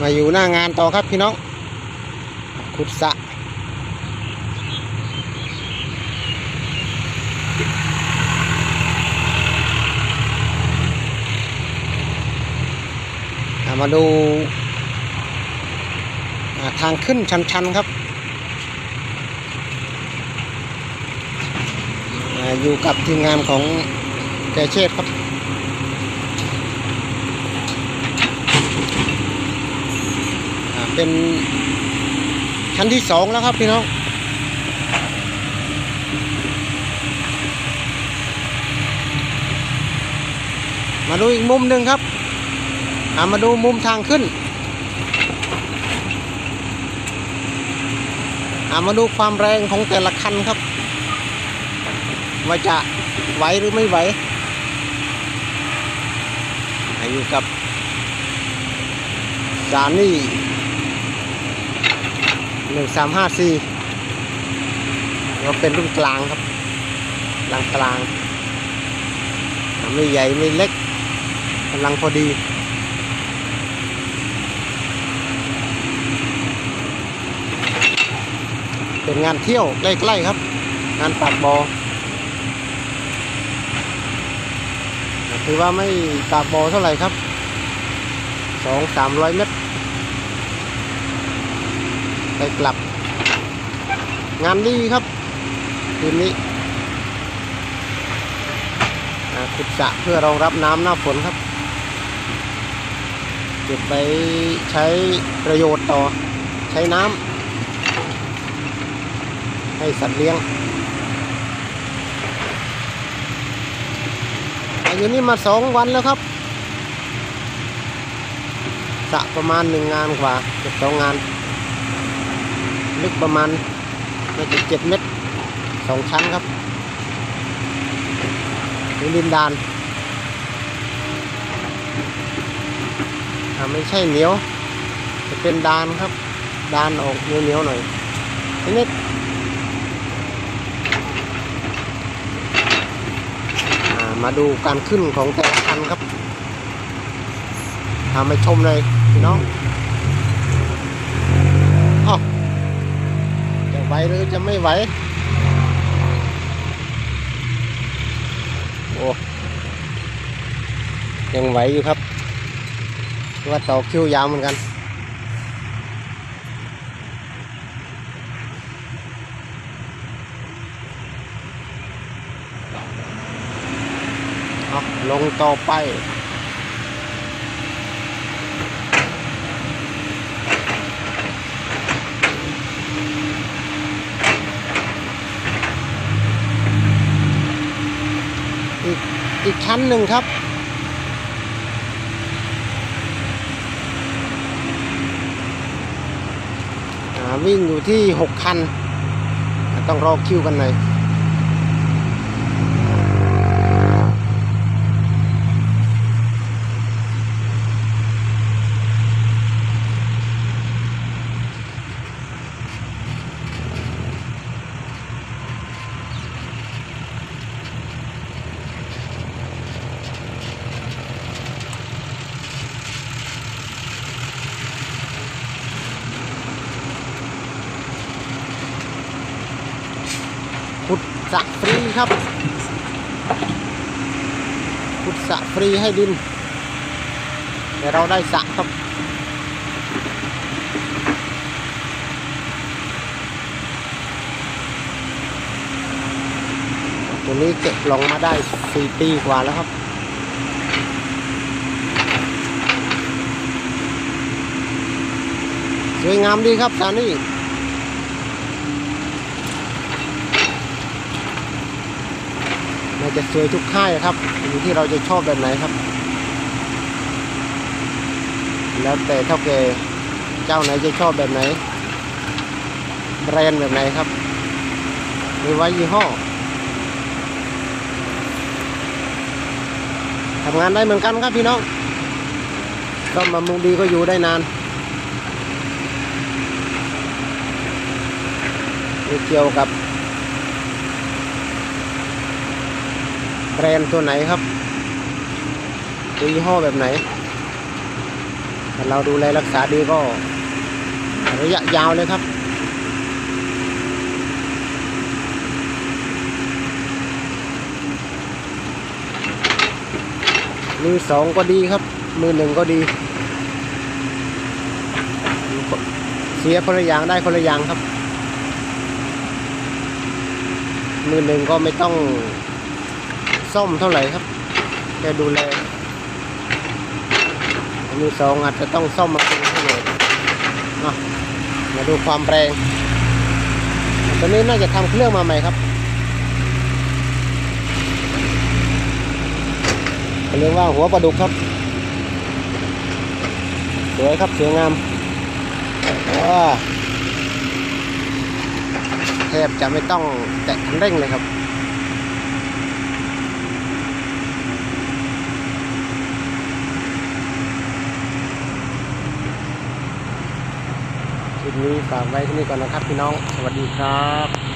มาอยู่หน้างานต่อครับพี่น้อง ขุดสะมาดูทางขึ้นชันๆครับอ่าอยู่กับทีมงานของแกเชษครับ อ่า เป็นชั้นที่สองแล้วครับพี่น้องมาดูอีกมุมหนึ่งครับอ่ามาดูมุมทางขึ้นอ่ามาดูความแรงของแต่ละคันครับ ว่าจะไหวหรือไม่ไหวอยู่กับจานี่ หนึ่งสามห้าสี่ก็เป็นรุ่นกลางครับกลางกลางไม่ใหญ่ไม่เล็กกำลังพอดีเป็นงานเที่ยวใกล้ๆครับ งานปากบอถือว่าไม่ปากบอเท่าไหร่ครับสองสามร้อยเมตร ไปกลับ งานดีครับคืนนี้ขุดสระเพื่อรองรับน้ำหน้าฝนครับ เก็บไปใช้ประโยชน์ต่อใช้น้ำให้สัตว์เลี้ยงอายุนี้มาสองวันแล้วครับสระประมาณหนึ่งงานกว่าเกือบสองงาน ลึกประมาณน่าจะเจ็ดเมตรสองชั้นครับนี่ดินดานอ่าไม่ใช่เหนียว จะเป็นดานครับ ดานออกเหนียวเหนียวๆหน่อยนิดมาดูการขึ้นของแต่ละคันครับทำให้ชมเลยพี่น้องอ้าวจะไหวหรือจะไม่ไหว โอ้ยังไหวอยู่ครับว่าต่อคิวยาวเหมือนกัน ลงต่อไป อีก อีกชั้นหนึ่งครับอ่าวิ่งอยู่ที่หกคัน ต้องรอคิวกันหน่อย ขุดสระฟรีครับ ขุดสระฟรีให้ดินแต่เราได้สระครับ ตัวนี้เก็บลงมาได้สี่ปีกว่าแล้วครับสวยงามดีครับสานี่ มันจะสวยทุกค่ายครับอยู่ที่เราจะชอบแบบไหนครับ แล้วแต่เท่าแกเจ้าไหนจะชอบแบบไหนแบรนด์แบบไหนครับมีไว้ยี่ห้อทำงานได้เหมือนกันครับพี่น้องก็มามุงดีก็อยู่ได้นานไม่เกี่ยวกับ แบ รนด์ตัวไหนครับตัวยี่ห้อแบบไหนถ้าเราดูแลรักษาดีก็ระยะยาวเลยครับ มือสองก็ดีครับ มือหนึ่งก็ดี เสียคนละอย่างได้คนละอย่างครับ มือหนึ่งก็ไม่ต้อง ซ่อมเท่าไหร่ครับแค่ดูแลมือสองอาจจะต้องซ่อมมาเป็นเท่าไหร่เนาะมาดูความแรงตัวนี้น่าจะทำเครื่องมาใหม่ครับเรียกว่าหัวปลาดุกครับ สวยครับสวยงามว้าแทบจะไม่ต้องแตะเร่งเลยครับ คลิป นี้ฝากไว้ที่นี่ก่อนนะครับพี่น้อง สวัสดีครับ